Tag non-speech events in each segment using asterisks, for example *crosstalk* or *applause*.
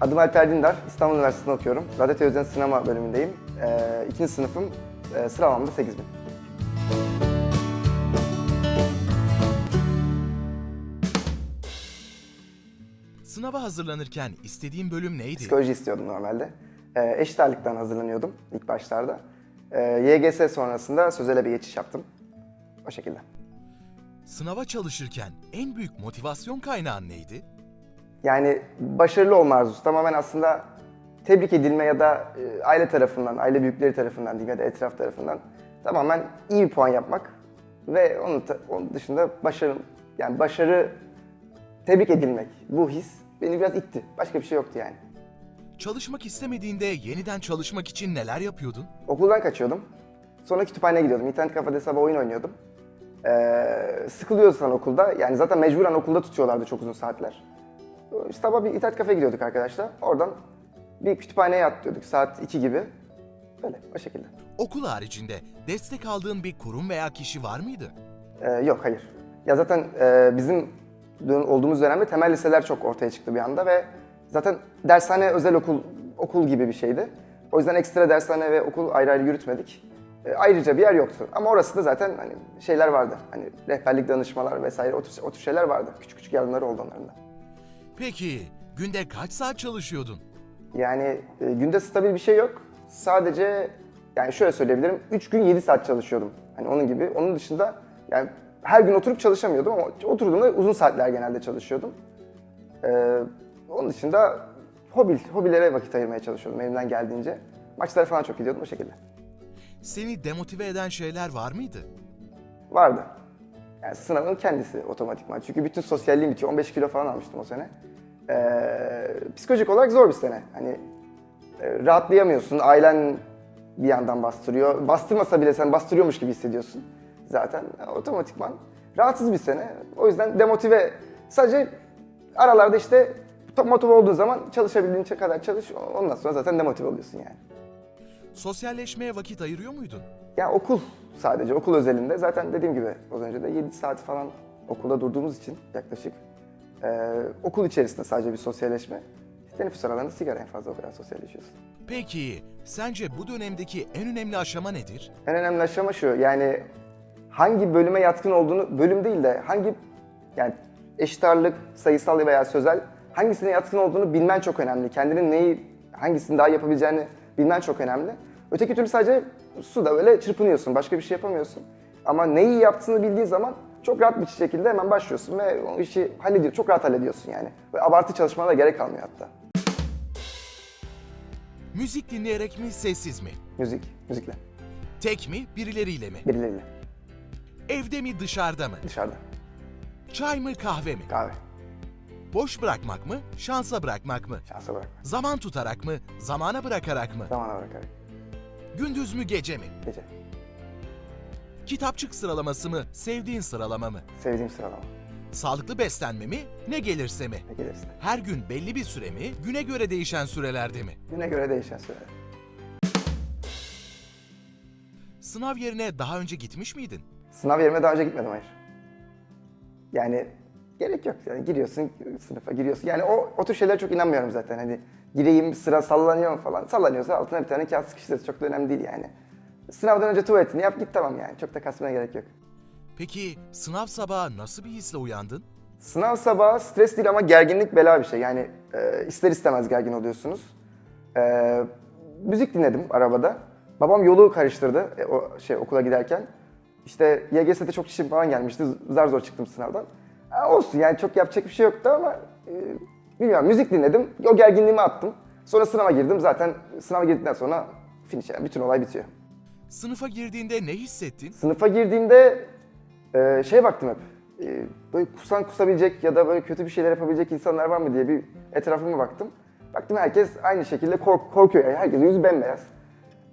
Adım Alper Dindar, İstanbul Üniversitesi'nde okuyorum. Radyo Televizyon Sinema bölümündeyim. Ee, ikinci sınıfım, ee, sıralamam da 8000. Sınava hazırlanırken istediğin bölüm neydi? Psikoloji istiyordum normalde. Ee, eşit ağırlıktan hazırlanıyordum ilk başlarda. Ee, YGS sonrasında sözele bir geçiş yaptım. O şekilde. Sınava çalışırken en büyük motivasyon kaynağın neydi? Yani başarılı olma arzusu tamamen aslında tebrik edilme ya da e, aile tarafından, aile büyükleri tarafından diyeyim ya da etraf tarafından tamamen iyi bir puan yapmak ve onun, onun dışında başarı, yani başarı, tebrik edilmek, bu his beni biraz itti. Başka bir şey yoktu yani. Çalışmak istemediğinde yeniden çalışmak için neler yapıyordun? Okuldan kaçıyordum. Sonra kütüphaneye gidiyordum. İnternet kafede sabah oyun oynuyordum. Ee, sıkılıyorsan okulda, yani zaten mecburen okulda tutuyorlardı çok uzun saatler. Sabah bir internet kafeye gidiyorduk arkadaşlar. Oradan bir kütüphaneye yatlıyorduk saat 2 gibi. Böyle o şekilde. Okul haricinde destek aldığın bir kurum veya kişi var mıydı? Ee, yok hayır. Ya zaten e, bizim olduğumuz dönemde temel liseler çok ortaya çıktı bir anda ve zaten dershane özel okul okul gibi bir şeydi. O yüzden ekstra dershane ve okul ayrı ayrı yürütmedik. E, ayrıca bir yer yoktu. Ama orası da zaten hani şeyler vardı. Hani rehberlik danışmalar vesaire o tür, o tür şeyler vardı. Küçük küçük yardımları oldu onların da. Peki günde kaç saat çalışıyordun? Yani e, günde stabil bir şey yok. Sadece yani şöyle söyleyebilirim. 3 gün 7 saat çalışıyordum. Hani onun gibi. Onun dışında yani her gün oturup çalışamıyordum ama oturduğumda uzun saatler genelde çalışıyordum. Ee, onun dışında hobi, hobilere vakit ayırmaya çalışıyordum elimden geldiğince. Maçlara falan çok gidiyordum o şekilde. Seni demotive eden şeyler var mıydı? Vardı. Yani sınavın kendisi otomatikman. Çünkü bütün sosyalliğim bitiyor. 15 kilo falan almıştım o sene. Ee, psikolojik olarak zor bir sene. Hani e, rahatlayamıyorsun. Ailen bir yandan bastırıyor. Bastırmasa bile sen bastırıyormuş gibi hissediyorsun zaten. Otomatikman rahatsız bir sene. O yüzden demotive sadece aralarda işte motive olduğun zaman çalışabildiğin kadar çalış. Ondan sonra zaten demotive oluyorsun yani. Sosyalleşmeye vakit ayırıyor muydun? Ya okul sadece, okul özelinde. Zaten dediğim gibi az önce de 7 saat falan okulda durduğumuz için yaklaşık. Ee, okul içerisinde sadece bir sosyalleşme. Teneffüs aralarında sigara en fazla o kadar sosyalleşiyorsun. Peki sence bu dönemdeki en önemli aşama nedir? En önemli aşama şu, yani hangi bölüme yatkın olduğunu, bölüm değil de hangi, yani eşit ağırlık, sayısal veya sözel, hangisine yatkın olduğunu bilmen çok önemli. Kendinin neyi, hangisini daha yapabileceğini bilmen çok önemli. Öteki türlü sadece suda böyle çırpınıyorsun, başka bir şey yapamıyorsun. Ama neyi yaptığını bildiğin zaman çok rahat bir şekilde hemen başlıyorsun ve o işi hallediyor, çok rahat hallediyorsun yani. Ve abartı çalışmana da gerek kalmıyor hatta. Müzik dinleyerek mi sessiz mi? Müzik, müzikle, Tek mi birileriyle mi? birileriyle, Evde mi dışarıda mı? dışarıda, Çay mı kahve mi? kahve, Boş bırakmak mı? Şansa bırakmak mı? şansa bırakma, Zaman tutarak mı? Zamana bırakarak mı? zamana bırakarak, Gündüz mü gece mi? gece, Kitapçık sıralaması mı? Sevdiğin sıralama mı? sevdiğim sıralama, Sağlıklı beslenme mi? Ne gelirse mi? ne gelirse. Her gün belli bir süre mi? Güne göre değişen sürelerde mi? Güne göre değişen süreler. Sınav yerine daha önce gitmiş miydin? Sınav yerime daha önce gitmedim hayır. Yani gerek yok. Yani giriyorsun sınıfa giriyorsun. Yani o, o tür şeylere çok inanmıyorum zaten. Hani gireyim sıra sallanıyor mu falan. Sallanıyorsa altına bir tane kağıt sıkıştır. Çok da önemli değil yani. Sınavdan önce tuvaletini yap git tamam yani. Çok da kasmaya gerek yok. Peki sınav sabahı nasıl bir hisle uyandın? Sınav sabahı stres değil ama gerginlik bela bir şey. Yani e, ister istemez gergin oluyorsunuz. E, müzik dinledim arabada. Babam yolu karıştırdı e, o şey okula giderken. İşte YGS'de çok kişi falan gelmişti. Zar zor çıktım sınavdan. Ha, olsun yani çok yapacak bir şey yoktu ama e, bilmiyorum müzik dinledim. O gerginliğimi attım. Sonra sınava girdim. Zaten sınava girdikten sonra finish yani bütün olay bitiyor. Sınıfa girdiğinde ne hissettin? Sınıfa girdiğimde e, şey baktım hep. e, böyle kusan kusabilecek ya da böyle kötü bir şeyler yapabilecek insanlar var mı diye bir etrafıma baktım. Baktım herkes aynı şekilde kork- korkuyor yani. Herkesin yüzü bembeyaz.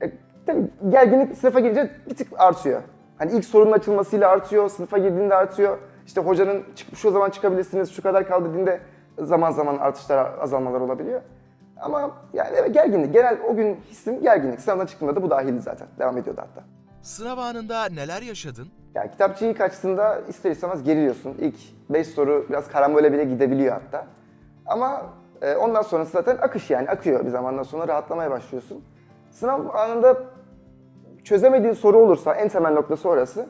E, tabii gerginlik sınıfa girince bir tık artıyor. Hani ilk sorunun açılmasıyla artıyor, sınıfa girdiğinde artıyor. İşte hocanın çık, şu zaman çıkabilirsiniz, şu kadar kal dediğinde zaman zaman artışlar, azalmalar olabiliyor. Ama yani gerginlik. Genel o gün hissim gerginlik. Sınavdan çıktığımda da bu dahildi zaten. Devam ediyordu hatta. Sınav anında neler yaşadın? Yani kitapçı ilk açtığında ister istemez geriliyorsun. İlk 5 soru biraz karambole bile gidebiliyor hatta. Ama E, ondan sonrası zaten akış yani akıyor bir zamandan sonra rahatlamaya başlıyorsun. Sınav anında çözemediğin soru olursa en temel noktası orası.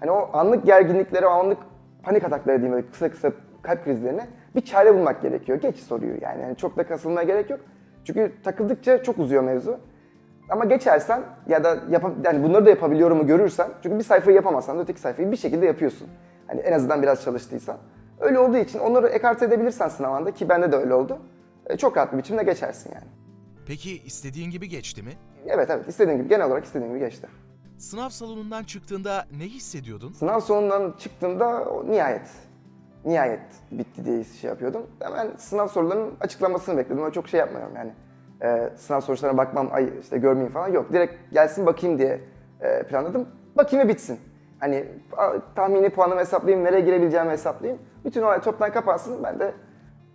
Hani o anlık gerginliklere, o anlık panik atakları diyeyim böyle kısa kısa kalp krizlerine bir çare bulmak gerekiyor. Geç soruyu yani. Yani çok da kasılmaya gerek yok. Çünkü takıldıkça çok uzuyor mevzu. Ama geçersen ya da yapa, yani bunları da yapabiliyorumu görürsen çünkü bir sayfayı yapamazsan da öteki sayfayı bir şekilde yapıyorsun. Hani en azından biraz çalıştıysan. Öyle olduğu için onları ekarte edebilirsen sınav anında ki bende de öyle oldu. e, Çok rahat bir biçimde geçersin yani. Peki istediğin gibi geçti mi? Evet evet istediğim gibi genel olarak istediğim gibi geçti. Sınav salonundan çıktığında ne hissediyordun? Sınav sonundan çıktığımda o nihayet, nihayet bitti diye şey yapıyordum. Hemen sınav sorularının açıklamasını bekledim. Öyle çok şey yapmıyorum yani. Ee, sınav sonuçlarına bakmam, ay işte görmeyeyim falan yok. Direkt gelsin bakayım diye e, planladım. Bakayım ve bitsin. Hani tahmini puanımı hesaplayayım, nereye girebileceğimi hesaplayayım. Bütün olay toptan kapansın. Ben de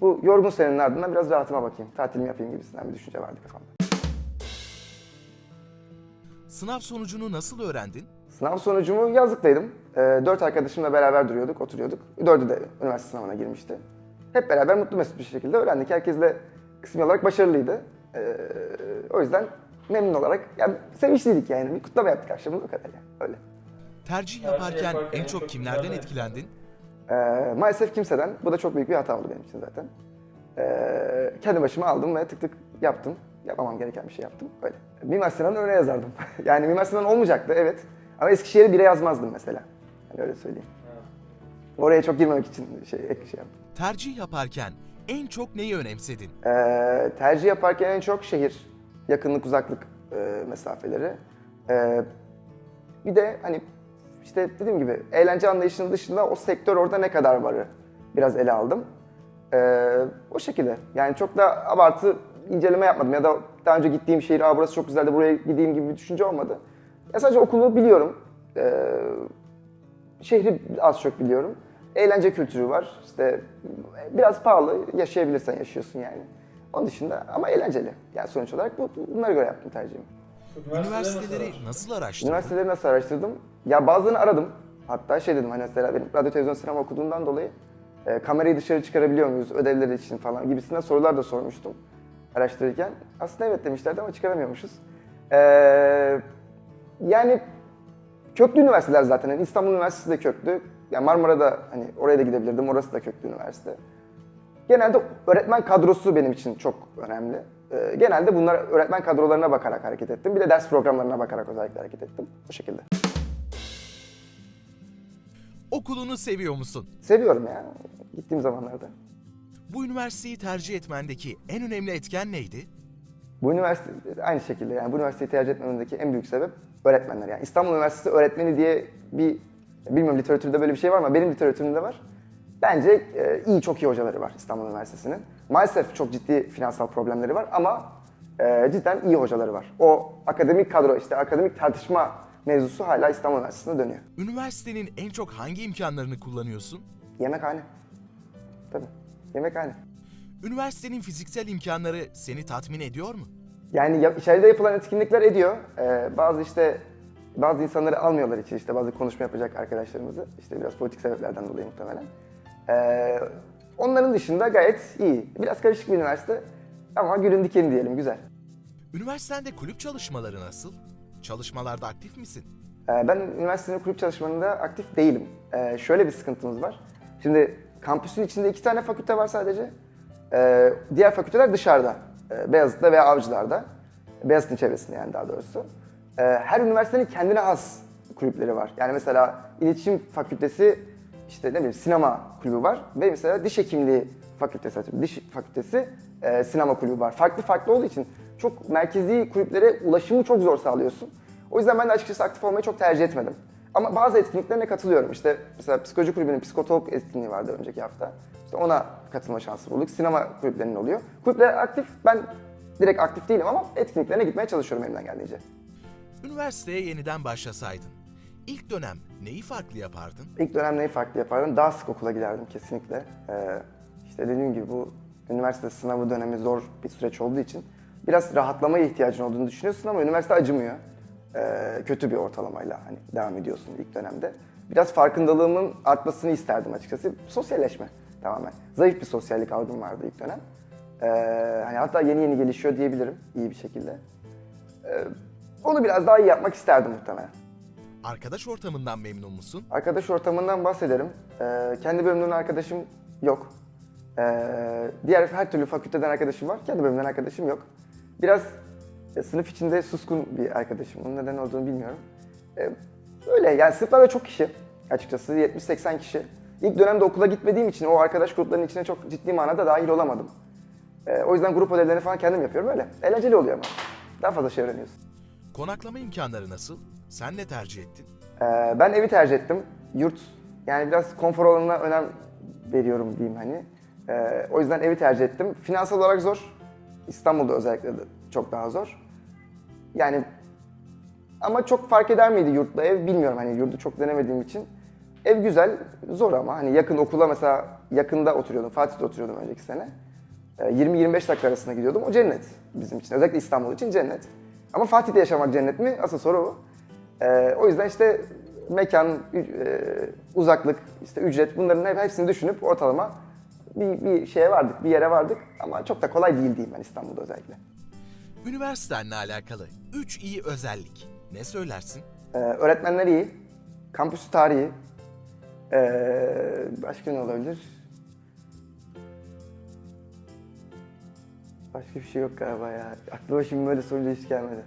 bu yorgun senenin ardından biraz rahatıma bakayım. Tatilimi yapayım gibisinden bir düşünce vardı kafamda. Sınav sonucunu nasıl öğrendin? Sınav sonucumu yazlıktaydım. Ee, dört arkadaşımla beraber duruyorduk, oturuyorduk. Dördü de üniversite sınavına girmişti. Hep beraber mutlu mesut bir şekilde öğrendik. Herkes de kısmi olarak başarılıydı. Ee, o yüzden memnun olarak, yani sevinçliydik yani. Bir kutlama yaptık akşamında o kadar yani. Öyle. Tercih yaparken en çok kimlerden etkilendin? Ee, maalesef kimseden. Bu da çok büyük bir hata oldu benim için zaten. Ee, kendi başıma aldım ve tık tık yaptım. Yapamam gereken bir şey yaptım. Öyle. Mimar Sinan'ın önüne yazardım. *laughs* yani Mimar Sinan olmayacaktı evet. Ama Eskişehir'e bire yazmazdım mesela. Yani öyle söyleyeyim. Oraya çok girmemek için şey, ek şey yaptım. Tercih yaparken en çok neyi önemsedin? Ee, tercih yaparken en çok şehir, yakınlık, uzaklık e, mesafeleri. Ee, bir de hani işte dediğim gibi eğlence anlayışının dışında o sektör orada ne kadar varı biraz ele aldım. Ee, o şekilde. Yani çok da abartı inceleme yapmadım ya da daha önce gittiğim şehir, Aa, burası çok güzeldi buraya gideyim gibi bir düşünce olmadı. Ya sadece okulu biliyorum. Ee, şehri az çok biliyorum. Eğlence kültürü var. İşte biraz pahalı yaşayabilirsen yaşıyorsun yani. Onun dışında ama eğlenceli. Yani sonuç olarak bu, bunlara göre yaptım tercihimi. Üniversiteleri nasıl araştırdın? Üniversiteleri nasıl araştırdım? Ya bazılarını aradım. Hatta şey dedim hani mesela benim radyo televizyon sinema okuduğumdan dolayı e, kamerayı dışarı çıkarabiliyor muyuz ödevleri için falan gibisinden sorular da sormuştum araştırırken. Aslında evet demişlerdi ama çıkaramıyormuşuz. Ee, yani köklü üniversiteler zaten. Yani İstanbul Üniversitesi de köklü. Yani Marmara'da hani oraya da gidebilirdim. Orası da köklü üniversite. Genelde öğretmen kadrosu benim için çok önemli. Ee, genelde bunlar öğretmen kadrolarına bakarak hareket ettim. Bir de ders programlarına bakarak özellikle hareket ettim. Bu şekilde. Okulunu seviyor musun? Seviyorum ya gittiğim zamanlarda. Bu üniversiteyi tercih etmendeki en önemli etken neydi? Bu üniversite aynı şekilde yani bu üniversiteyi tercih etmemdeki en büyük sebep öğretmenler. Yani İstanbul Üniversitesi öğretmeni diye bir bilmiyorum literatürde böyle bir şey var ama benim literatürümde var. Bence e, iyi çok iyi hocaları var İstanbul Üniversitesi'nin. Maalesef çok ciddi finansal problemleri var ama e, cidden iyi hocaları var. O akademik kadro işte akademik tartışma mevzusu hala İstanbul Üniversitesi'nde dönüyor. Üniversitenin en çok hangi imkanlarını kullanıyorsun? Yemekhane. Tabii. Yemekhane. Üniversitenin fiziksel imkanları seni tatmin ediyor mu? Yani ya- içeride yapılan etkinlikler ediyor. Ee, bazı işte bazı insanları almıyorlar içeri işte bazı konuşma yapacak arkadaşlarımızı. İşte biraz politik sebeplerden dolayı muhtemelen. Ee, onların dışında gayet iyi. Biraz karışık bir üniversite ama gülün dikeni diyelim güzel. Üniversitende kulüp çalışmaları nasıl? Çalışmalarda aktif misin? Ee, ben üniversitenin kulüp çalışmalarında aktif değilim. Ee, şöyle bir sıkıntımız var. Şimdi kampüsün içinde iki tane fakülte var sadece. Ee, diğer fakülteler dışarıda. Ee, Beyazıt'ta veya Avcılar'da. Beyazıt'ın çevresinde yani daha doğrusu. Ee, her üniversitenin kendine has kulüpleri var. Yani mesela iletişim fakültesi işte ne bileyim sinema kulübü var ve mesela diş hekimliği fakültesi atıyorum. Diş fakültesi e, sinema kulübü var. Farklı farklı olduğu için çok merkezi kulüplere ulaşımı çok zor sağlıyorsun. O yüzden ben de açıkçası aktif olmayı çok tercih etmedim. Ama bazı etkinliklerine katılıyorum. İşte mesela psikoloji kulübünün psikotalk etkinliği vardı önceki hafta. İşte ona katılma şansı bulduk. Sinema kulüplerinin oluyor. Kulüpler aktif. Ben direkt aktif değilim ama etkinliklerine gitmeye çalışıyorum elimden geldiğince. Üniversiteye yeniden başlasaydın, ilk dönem neyi farklı yapardın? İlk dönem neyi farklı yapardım? Daha sık okula giderdim kesinlikle. Ee, işte dediğim gibi bu üniversite sınavı dönemi zor bir süreç olduğu için biraz rahatlamaya ihtiyacın olduğunu düşünüyorsun ama üniversite acımıyor. Ee, kötü bir ortalamayla hani devam ediyorsun ilk dönemde. Biraz farkındalığımın artmasını isterdim açıkçası. Sosyalleşme tamamen. Zayıf bir sosyallik algım vardı ilk dönem. Ee, hani hatta yeni yeni gelişiyor diyebilirim iyi bir şekilde. Ee, onu biraz daha iyi yapmak isterdim muhtemelen. Arkadaş ortamından memnun musun? Arkadaş ortamından bahsederim. Ee, kendi bölümümden arkadaşım yok. Ee, diğer her türlü fakülteden arkadaşım var. Kendi bölümümden arkadaşım yok. Biraz e, sınıf içinde suskun bir arkadaşım. Onun neden olduğunu bilmiyorum. Ee, öyle yani sınıflarda çok kişi açıkçası 70-80 kişi. İlk dönemde okula gitmediğim için o arkadaş gruplarının içine çok ciddi manada dahil olamadım. Ee, o yüzden grup ödevlerini falan kendim yapıyorum öyle. Eğlenceli oluyor ama. Daha fazla şey öğreniyorsun. Konaklama imkanları nasıl? Sen ne tercih ettin? Ee, ben evi tercih ettim. Yurt, yani biraz konfor alanına önem veriyorum diyeyim hani. Ee, o yüzden evi tercih ettim. Finansal olarak zor. İstanbul'da özellikle de çok daha zor. Yani ama çok fark eder miydi yurtla ev bilmiyorum hani yurdu çok denemediğim için. Ev güzel, zor ama hani yakın okula mesela yakında oturuyordum, Fatih'te oturuyordum önceki sene. Ee, 20-25 dakika arasında gidiyordum. O cennet bizim için. Özellikle İstanbul için cennet. Ama Fatih'te yaşamak cennet mi? Asıl soru o. Ee, o yüzden işte mekan, e, uzaklık, işte ücret bunların hep- hepsini düşünüp ortalama bir, bir şeye vardık, bir yere vardık. Ama çok da kolay değil diyeyim ben İstanbul'da özellikle. Üniversitenle alakalı 3 iyi özellik. Ne söylersin? Ee, öğretmenler iyi, kampüsü tarihi, ee, başka ne olabilir? Başka bir şey yok galiba ya. Aklıma şimdi böyle sorunca hiç gelmedi.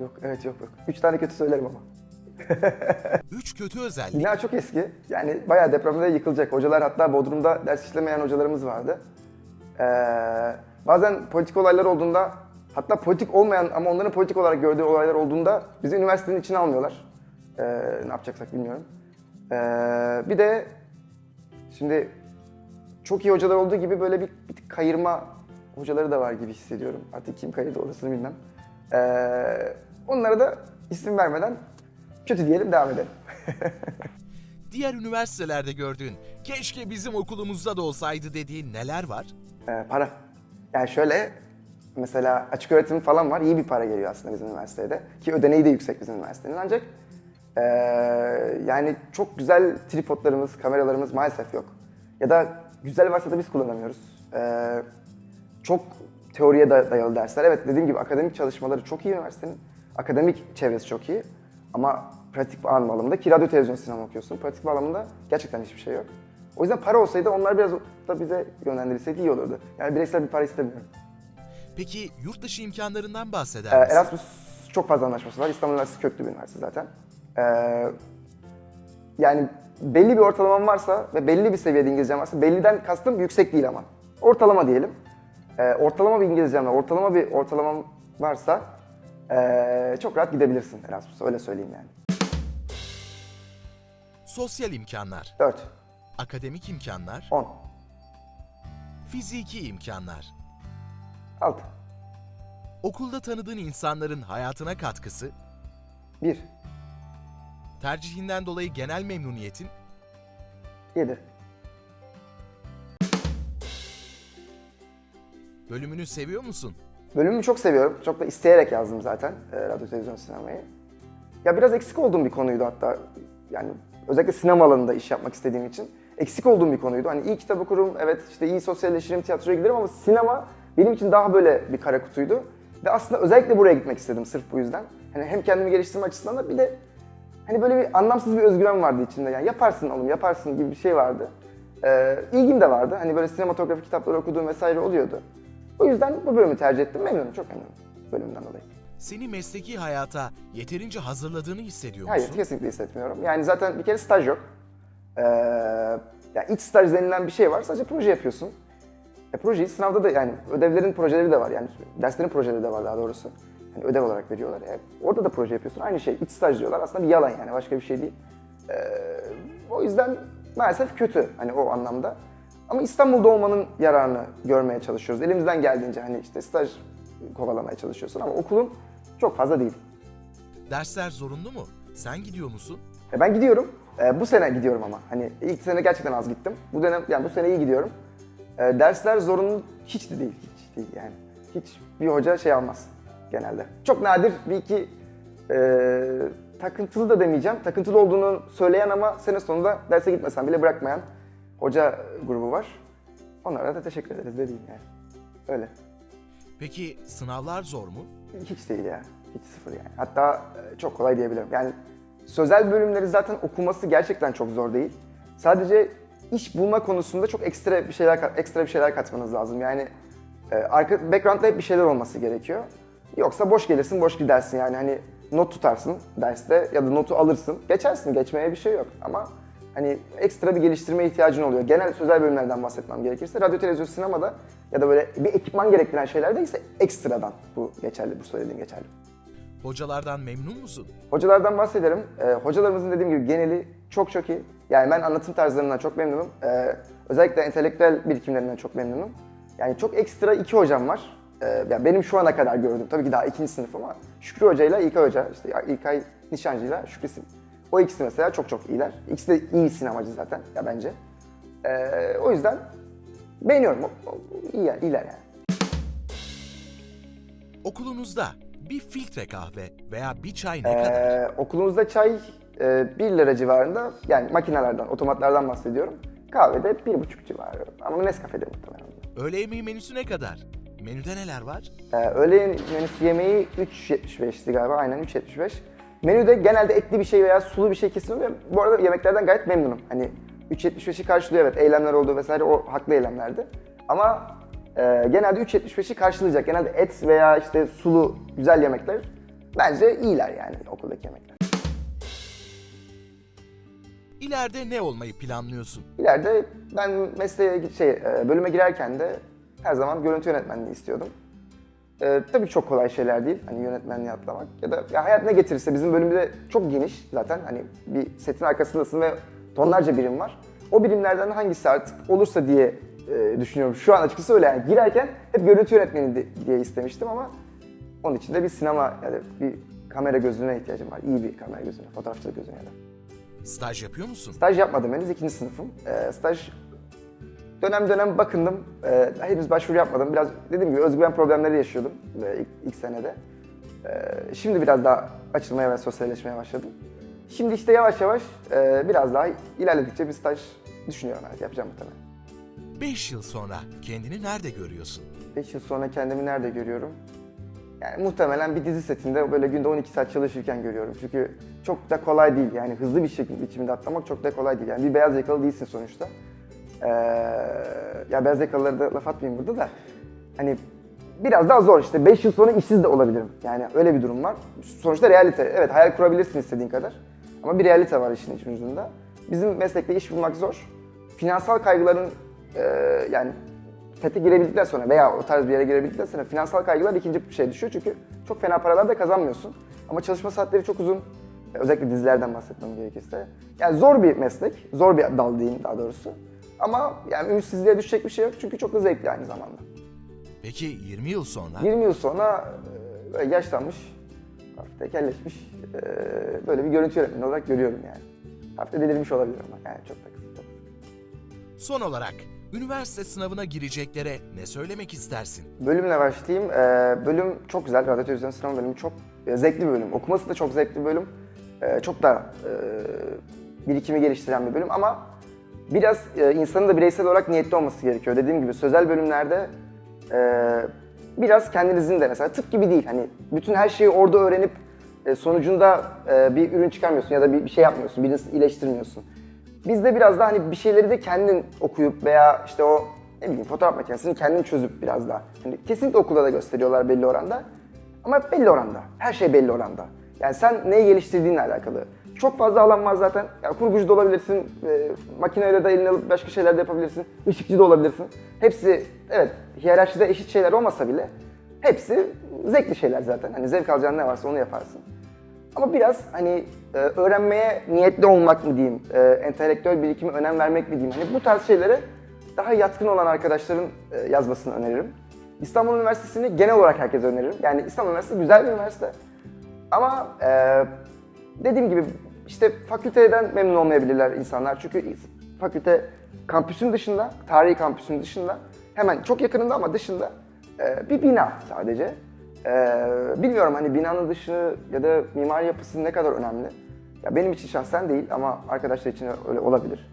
Yok, evet yok yok. Üç tane kötü söylerim ama. *laughs* 3 kötü özellik. Bina çok eski. Yani bayağı depremde yıkılacak. Hocalar hatta Bodrum'da ders işlemeyen hocalarımız vardı. Ee, bazen politik olaylar olduğunda, hatta politik olmayan ama onların politik olarak gördüğü olaylar olduğunda bizi üniversitenin içine almıyorlar. Ee, ne yapacaksak bilmiyorum. Ee, bir de şimdi çok iyi hocalar olduğu gibi böyle bir, bir kayırma hocaları da var gibi hissediyorum. Artık kim kayırdı orasını bilmem. Ee, onlara da isim vermeden kötü diyelim devam edelim. *laughs* Diğer üniversitelerde gördüğün, keşke bizim okulumuzda da olsaydı dediğin neler var? Ee, para. Yani şöyle mesela açık öğretim falan var. iyi bir para geliyor aslında bizim üniversitede. Ki ödeneği de yüksek bizim üniversitenin. Ancak ee, yani çok güzel tripodlarımız, kameralarımız maalesef yok. Ya da güzel varsa da biz kullanamıyoruz. Ee, çok teoriye da- dayalı dersler. Evet dediğim gibi akademik çalışmaları çok iyi üniversitenin. Akademik çevresi çok iyi. Ama pratik bağlamında ki radyo televizyon sinema okuyorsun. Pratik bağlamında gerçekten hiçbir şey yok. O yüzden para olsaydı onlar biraz da bize yönlendirilseydi iyi olurdu. Yani bireysel bir para istemiyorum. Peki yurt dışı imkanlarından bahseder Ee, misin? Erasmus çok fazla anlaşması var. İstanbul Üniversitesi köklü bir üniversite zaten. Ee, yani belli bir ortalamam varsa ve belli bir seviyede İngilizcem varsa, belliden kastım yüksek değil ama. Ortalama diyelim. Ee, ortalama bir İngilizcem ve ortalama bir ortalamam varsa ee, çok rahat gidebilirsin Erasmus'a öyle söyleyeyim yani. Sosyal imkanlar, 4, akademik imkanlar, 10, fiziki imkanlar, 6, okulda tanıdığın insanların hayatına katkısı, 1, tercihinden dolayı genel memnuniyetin, 7. bölümünü seviyor musun? Bölümümü çok seviyorum. Çok da isteyerek yazdım zaten e, radyo, televizyon, sinemayı. Ya biraz eksik olduğum bir konuydu hatta. Yani özellikle sinema alanında iş yapmak istediğim için. Eksik olduğum bir konuydu. Hani iyi kitap okurum, evet işte iyi sosyalleşirim, tiyatroya giderim ama sinema benim için daha böyle bir kara kutuydu. Ve aslında özellikle buraya gitmek istedim sırf bu yüzden. Hani hem kendimi geliştirme açısından da bir de hani böyle bir anlamsız bir özgüven vardı içinde. Yani yaparsın oğlum, yaparsın gibi bir şey vardı. Ee, ilgim de vardı. Hani böyle sinematografi kitapları okuduğum vesaire oluyordu. O yüzden bu bölümü tercih ettim. Memnunum, çok memnunum bölümden dolayı. Seni mesleki hayata yeterince hazırladığını hissediyor musun? Hayır, kesinlikle hissetmiyorum. Yani zaten bir kere staj yok. Ee, yani iç staj denilen bir şey var, sadece proje yapıyorsun. E, projeyi sınavda da yani ödevlerin projeleri de var yani derslerin projeleri de var daha doğrusu. Yani ödev olarak veriyorlar. E, orada da proje yapıyorsun. Aynı şey. iç staj diyorlar. Aslında bir yalan yani. Başka bir şey değil. Ee, o yüzden maalesef kötü hani o anlamda. Ama İstanbul'da olmanın yararını görmeye çalışıyoruz. Elimizden geldiğince hani işte staj kovalamaya çalışıyorsun ama okulun çok fazla değil. Dersler zorunlu mu? Sen gidiyor musun? E, Ben gidiyorum. E, bu sene gidiyorum ama. Hani ilk sene gerçekten az gittim. Bu dönem yani bu sene iyi gidiyorum. E, dersler zorunlu hiç de değil. Hiç değil yani. Hiç bir hoca şey almaz genelde. Çok nadir bir iki e, takıntılı da demeyeceğim. Takıntılı olduğunu söyleyen ama sene sonunda derse gitmesen bile bırakmayan hoca grubu var. Onlara da teşekkür ederiz dediğim yani. Öyle. Peki sınavlar zor mu? Hiç değil ya. Hiç sıfır yani. Hatta e, çok kolay diyebilirim. Yani sözel bölümleri zaten okuması gerçekten çok zor değil. Sadece iş bulma konusunda çok ekstra bir şeyler ekstra bir şeyler katmanız lazım. Yani e, arka background'da hep bir şeyler olması gerekiyor. Yoksa boş gelirsin, boş gidersin yani hani not tutarsın derste ya da notu alırsın. Geçersin, geçmeye bir şey yok ama hani ekstra bir geliştirme ihtiyacın oluyor. Genel sözel bölümlerden bahsetmem gerekirse radyo, televizyon, sinemada ya da böyle bir ekipman gerektiren şeylerde ise ekstradan bu geçerli, bu söylediğim geçerli. Hocalardan memnun musun? Hocalardan bahsederim. Ee, hocalarımızın dediğim gibi geneli çok çok iyi. Yani ben anlatım tarzlarından çok memnunum. Ee, özellikle entelektüel birikimlerinden çok memnunum. Yani çok ekstra iki hocam var. Ee, yani benim şu ana kadar gördüğüm, tabii ki daha ikinci sınıf ama Şükrü Hoca ile İlkay Hoca, işte İlkay Nişancı ile Şükrü. O ikisi mesela çok çok iyiler. İkisi de iyi sinemacı zaten ya bence. Ee, o yüzden beğeniyorum. İyi, yani, iyiler yani. Okulunuzda bir filtre kahve veya bir çay ne kadar? Ee, okulumuzda çay e, 1 lira civarında yani makinelerden, otomatlardan bahsediyorum. Kahvede 1,5 civarı ama Nescafe'de muhtemelen. Öğle yemeği menüsü ne kadar? Menüde neler var? Ee, öğle menüsü yemeği 3.75'ti galiba aynen 3.75. Menüde genelde etli bir şey veya sulu bir şey kesin oluyor. Bu arada yemeklerden gayet memnunum. Hani 3.75'i karşılıyor evet eylemler oldu vesaire o haklı eylemlerdi. Ama e, genelde 3.75'i karşılayacak. Genelde et veya işte sulu güzel yemekler bence iyiler yani okuldaki yemekler. İleride ne olmayı planlıyorsun? İleride ben mesleğe şey e, bölüme girerken de her zaman görüntü yönetmenliği istiyordum. E, tabii çok kolay şeyler değil hani yönetmenliğe atlamak ya da ya hayat ne getirirse bizim bölümde çok geniş zaten hani bir setin arkasındasın ve tonlarca birim var. O birimlerden hangisi artık olursa diye e, düşünüyorum. Şu an açıkçası öyle yani girerken hep görüntü yönetmeni di- diye istemiştim ama onun için de bir sinema ya da bir kamera gözlüğüne ihtiyacım var. İyi bir kamera gözlüğüne, fotoğrafçılık gözlüğüne ya da. Staj yapıyor musun? Staj yapmadım henüz ikinci sınıfım. Ee, staj dönem dönem bakındım. Ee, henüz başvuru yapmadım. Biraz dediğim gibi özgüven problemleri yaşıyordum e, ilk, ilk senede. Ee, şimdi biraz daha açılmaya ve sosyalleşmeye başladım. Şimdi işte yavaş yavaş e, biraz daha ilerledikçe bir staj düşünüyorum evet yapacağım muhtemelen. 5 yıl sonra kendini nerede görüyorsun? 5 yıl sonra kendimi nerede görüyorum? Yani muhtemelen bir dizi setinde böyle günde 12 saat çalışırken görüyorum. Çünkü çok da kolay değil yani hızlı bir şekilde biçimde atlamak çok da kolay değil. Yani bir beyaz yakalı değilsin sonuçta. Ee, ya beyaz yakalılara da laf atmayayım burada da. Hani biraz daha zor işte 5 yıl sonra işsiz de olabilirim. Yani öyle bir durum var. Sonuçta realite. Evet hayal kurabilirsin istediğin kadar. Ama bir realite var işin için ucunda. Bizim meslekte iş bulmak zor. Finansal kaygıların e, yani FET'e girebildikten sonra veya o tarz bir yere girebildikten sonra finansal kaygılar ikinci bir şey düşüyor çünkü çok fena paralar da kazanmıyorsun. Ama çalışma saatleri çok uzun. Özellikle dizilerden bahsetmem gerekirse. Yani zor bir meslek, zor bir dal diyeyim daha doğrusu. Ama yani ümitsizliğe düşecek bir şey yok çünkü çok da zevkli aynı zamanda. Peki 20 yıl sonra 20 yıl sonra e, böyle yaşlanmış, hafif tekelleşmiş e, böyle bir görüntü yönetmeni olarak görüyorum yani. Hafif de delirmiş olabilirim ama yani çok da çok. son olarak üniversite sınavına gireceklere ne söylemek istersin? Bölümle başlayayım. Ee, bölüm çok güzel. Radyo televizyon sinema bölümü çok zevkli bir bölüm. Okuması da çok zevkli bir bölüm. Ee, çok da e, birikimi geliştiren bir bölüm ama biraz e, insanın da bireysel olarak niyetli olması gerekiyor. Dediğim gibi sözel bölümlerde e, biraz kendinizin de mesela tıp gibi değil. Hani bütün her şeyi orada öğrenip e, sonucunda bir ürün çıkarmıyorsun ya da bir, bir şey yapmıyorsun, birini iyileştirmiyorsun. Bizde biraz daha hani bir şeyleri de kendin okuyup veya işte o ne bileyim fotoğraf makinesini kendin çözüp biraz daha. Hani kesinlikle okulda da gösteriyorlar belli oranda. Ama belli oranda. Her şey belli oranda. Yani sen neyi geliştirdiğinle alakalı. Çok fazla alan var zaten. Ya kurgucu da olabilirsin, e, makineyle de eline alıp başka şeyler de yapabilirsin, ışıkçı da olabilirsin. Hepsi evet hiyerarşide eşit şeyler olmasa bile hepsi zevkli şeyler zaten. Hani zevk alacağın ne varsa onu yaparsın. Ama biraz hani e, öğrenmeye niyetli olmak mı diyeyim, e, entelektüel birikime önem vermek mi diyeyim. Hani bu tarz şeylere daha yatkın olan arkadaşların e, yazmasını öneririm. İstanbul Üniversitesi'ni genel olarak herkese öneririm. Yani İstanbul Üniversitesi güzel bir üniversite. Ama e, dediğim gibi işte fakülteden memnun olmayabilirler insanlar. Çünkü fakülte kampüsün dışında, tarihi kampüsün dışında, hemen çok yakınında ama dışında e, bir bina sadece. Ee, bilmiyorum hani binanın dışı ya da mimari yapısı ne kadar önemli. Ya benim için şahsen değil ama arkadaşlar için öyle olabilir.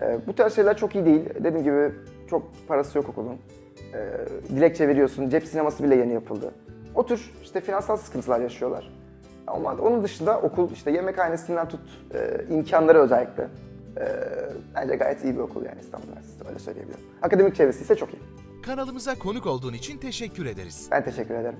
Ee, bu tarz şeyler çok iyi değil. Dediğim gibi çok parası yok okulun. Ee, dilekçe veriyorsun, cep sineması bile yeni yapıldı. O tür işte finansal sıkıntılar yaşıyorlar. Ama onun dışında okul işte yemekhanesinden tut, e, imkanları özellikle. E, bence gayet iyi bir okul yani İstanbul Üniversitesi öyle söyleyebilirim. Akademik çevresi ise çok iyi. Kanalımıza konuk olduğun için teşekkür ederiz. Ben teşekkür ederim.